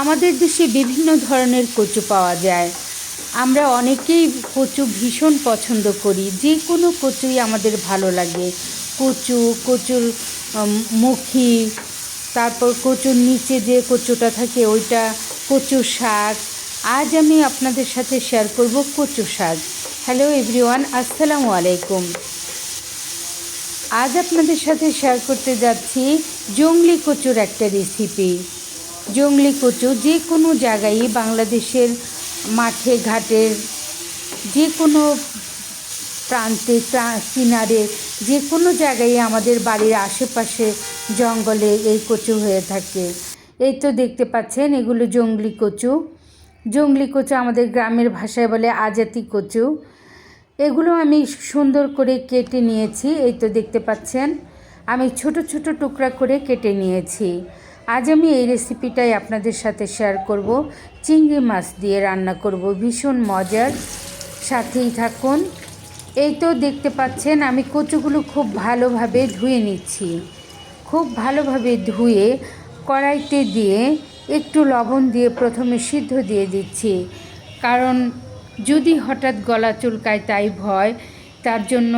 আমাদের দেশে বিভিন্ন ধরনের কচু পাওয়া যায়। আমরা অনেকেই কচু ভীষণ পছন্দ করি। যে কোনো কচুই আমাদের ভালো লাগে। কচু, কচুর মুখি, তারপর কচুর নিচে যে কচুটা থাকে ওইটা কচু শাক। আজ আমি আপনাদের সাথে শেয়ার করব কচু শাক। হ্যালো এভরিওয়ান আসসালামু আলাইকুম। আজ আপনাদের সাথে শেয়ার করতে যাচ্ছি জংলি কচুর একটা রেসিপি জংলি কচু যে কোনো জায়গায় বাংলাদেশের মাঠে, ঘাটের যে কোনো প্রান্তে কিনারে, যে কোনো জায়গায় আমাদের বাড়ির আশেপাশে জঙ্গলে এই কচু হয়ে থাকে। এই তো দেখতে পাচ্ছেন, এগুলো জংলি কচু। জংলি কচু আমাদের গ্রামের ভাষায় বলে আজাতি কচু। এগুলো আমি সুন্দর করে কেটে নিয়েছি, এই তো দেখতে পাচ্ছেন। আমি ছোট ছোট টুকরা করে কেটে নিয়েছি। আজ আমি এই রেসিপিটাই আপনাদের সাথে শেয়ার করব। চিংড়ি মাছ দিয়ে রান্না করব। ভীষণ মজার। সাথেই থাকুন। এই তো দেখতে পাচ্ছেন, আমি কচুগুলো খুব ভালোভাবে ধুয়ে নিচ্ছি। খুব ভালোভাবে ধুয়ে কড়াইতে দিয়ে একটু লবণ দিয়ে প্রথমে সিদ্ধ দিয়ে দিচ্ছি। কারণ যদি হঠাৎ গলা চুলকায় তাই ভয়, তার জন্য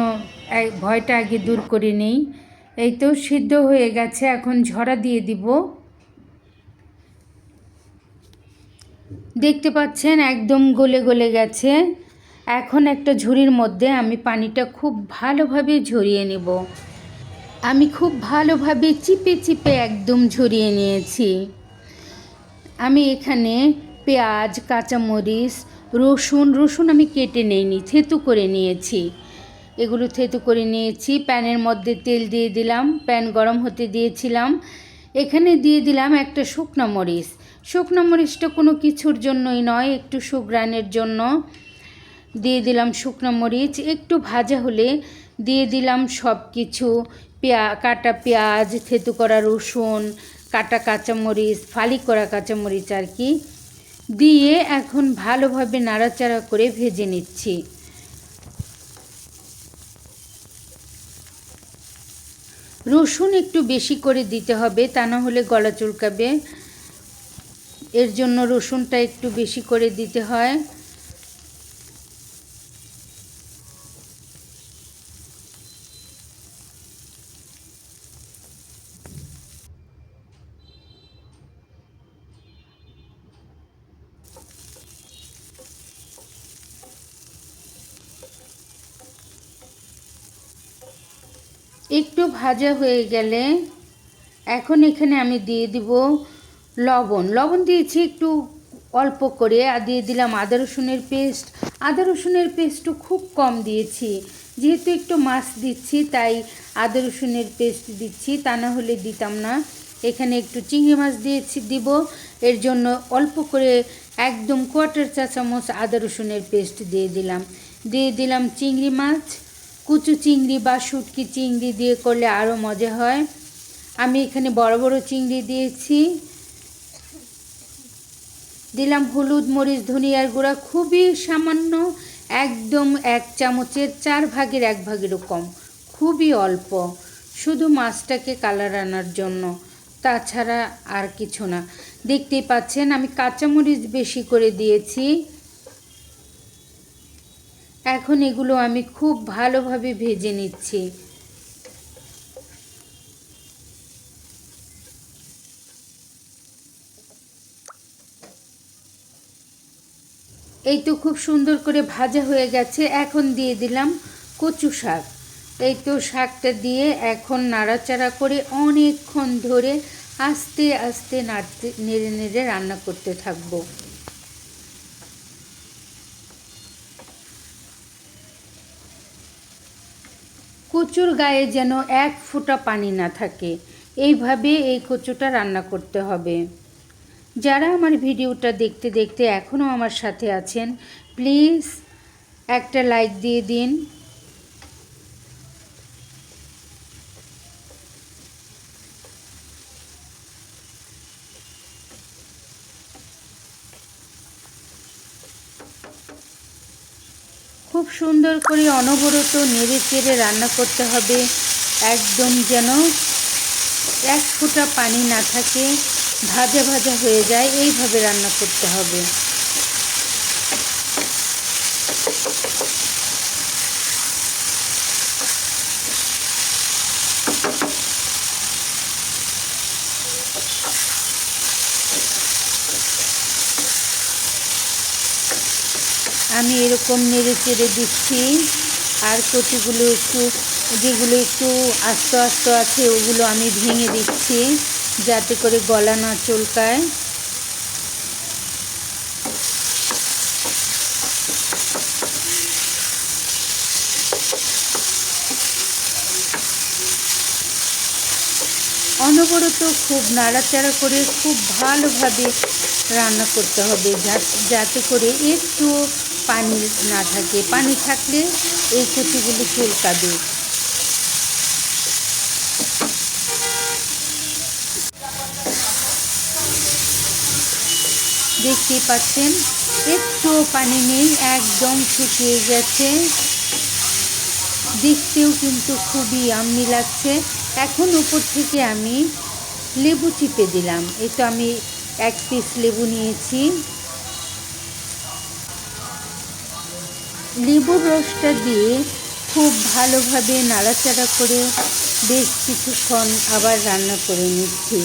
ভয়টা আগে দূর করে নেই। এই তো সিদ্ধ হয়ে গেছে। এখন ঝরা দিয়ে দিব। দেখতে পাচ্ছেন একদম গলে গলে গেছে। এখন একটা ঝুড়ির মধ্যে আমি পানিটা খুব ভালোভাবে ঝরিয়ে নেব। আমি খুব ভালোভাবে চিপে চিপে একদম ঝরিয়ে নিয়েছি। আমি এখানে পেঁয়াজ, কাঁচামরিচ, রসুন রসুন আমি কেটে নেইনি, থেতু করে নিয়েছি। এগুলো থেতু করে নিয়েছি, প্যানের মধ্যে তেল দিয়ে দিলাম, প্যান গরম হতে দিয়েছিলাম। এখানে দিয়ে দিলাম একটা শুকনো মরিচ। শুকনো মরিচটা কোনো কিছুর জন্যই নয়, একটু সুগ্রানের জন্য। দিয়ে দিলাম শুকনো মরিচ একটু ভাজা হলে দিয়ে দিলাম সব কিছু পেঁয়া, কাটা পেঁয়াজ, থেতু করা রসুন, কাটা কাঁচামরিচ, ফালি করা কাঁচামরিচ আর কি। দিয়ে এখন ভালোভাবে নাড়াচাড়া করে ভেজে নিচ্ছি। রসুন একটু বেশি করে দিতে হবে, তা না হলে গলা চুলকাবে। এর জন্য রসুনটা একটু বেশি করে দিতে হয়। একটু ভাজা হয়ে গেলে এখন এখানে আমি দিয়ে দিব লবণ লবণ দিয়েছি একটু অল্প করে, আর দিয়ে দিলাম আদা রসুনের পেস্ট। আদা রসুনের পেস্টও খুব কম দিয়েছি, যেহেতু একটু মাছ দিচ্ছি, তাই আদা রসুনের পেস্ট দিচ্ছি, তা না হলে দিতাম না। এখানে একটু চিংড়ি মাছ দিয়েছি, দিব। এর জন্য অল্প করে একদম কোয়ার্টার চা চামচ আদা রসুনের পেস্ট দিয়ে দিলাম। দিয়ে দিলাম চিংড়ি মাছ, কুচু চিংড়ি বা শুটকি চিংড়ি দিয়ে করলে আরও মজা হয়। আমি এখানে বড় বড় চিংড়ি দিয়েছি। দিলাম হলুদ, মরিচ, ধনিয়ার গুঁড়া, খুবই সামান্য, একদম এক চামচের, চার ভাগের এক ভাগেরও কম, খুবই অল্প, শুধু মাছটাকে কালার আনার জন্য, তাছাড়া আর কিছু না। দেখতেই পাচ্ছেন, আমি কাঁচামরিচ বেশি করে দিয়েছি। এখন এগুলো আমি খুব ভালোভাবে ভেজে নিচ্ছি। এই তো খুব সুন্দর করে ভাজা হয়ে গেছে, এখন দিয়ে দিলাম কচু শাক। এই তো শাকটা দিয়ে এখন নাড়াচাড়া করে অনেকক্ষণ ধরে আস্তে আস্তে নাড়তে, নেড়ে নেড়ে রান্না করতে থাকব। কচুর গায়ে যেন এক ফোঁটা পানি না থাকে, এইভাবে এই কচুটা রান্না করতে হবে। যারা আমার ভিডিওটা দেখতে দেখতে এখনও আমার সাথে আছেন, প্লিজ একটা লাইক দিয়ে দিন। খুব সুন্দর করে অনবরত নেড়ে চেড়ে রান্না করতে হবে, একদম যেন এক ফোঁটা পানি না থাকে। ভাজা ভাজা হয়ে যায়, এইভাবে রান্না করতে হবে। আমি এরকম নেড়ে চেড়ে দিচ্ছি, আর কচুগুলো একটু, যেগুলো একটু আস্ত আস্ত আছে, ওগুলো আমি ভেঙে দিচ্ছি। যাতে করে গলা না চুলকায়। অনবরত খুব নাড়াচাড়া করে খুব ভালোভাবে রান্না করতে হবে, যাতে করে একটু পানি না থাকে। পানি থাকলে এই কচুগুলো চুলকাবে। দেখতেই পাচ্ছেন, একটু পানি নেই, একদম শুকিয়ে গেছে। দেখতেও কিন্তু খুবই আম্মি লাগছে। এখন উপর থেকে আমি লেবু চিপে দিলাম। এই তো আমি এক পিস লেবু নিয়েছি। লেবুর রসটা দিয়ে খুব ভালোভাবে নাড়াচাড়া করে বেশ কিছুক্ষণ আবার রান্না করে নিচ্ছি।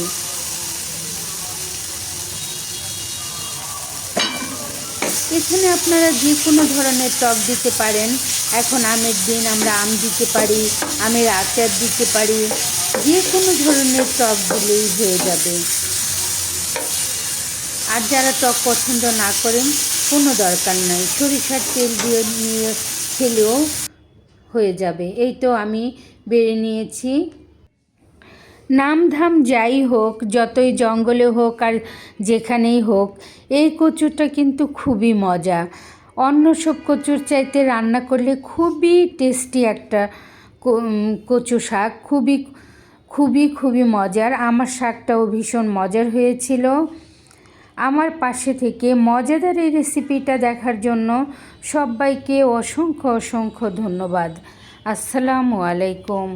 এখানে আপনারা যে কোনো ধরনের টক দিতে পারেন। এখন আমের দিন, আমরা আম দিতে পারি, আমের আচার দিতে পারি। যে কোনো ধরনের টক দিলেই হয়ে যাবে। আর যারা টক পছন্দ না করেন, কোনো দরকার নাই। সরিষার তেল দিয়ে নিয়ে খেলেও হয়ে যাবে। এই তো আমি বেড়ে নিয়েছি। নামধাম যাই হোক, যতই জঙ্গলে হোক আর যেখানেই হোক, এই কচুরটা কিন্তু খুবই মজা। অন্য সব কচুর চাইতে রান্না করলে খুবই টেস্টি একটা কচু শাক, খুবই খুবই খুবই মজার। আমার শাকটাও ভীষণ মজার হয়েছিল। আমার পাশে থেকে মজাদার এই রেসিপিটা দেখার জন্য সবাইকে অসংখ্য অসংখ্য ধন্যবাদ। আসসালামু আলাইকুম।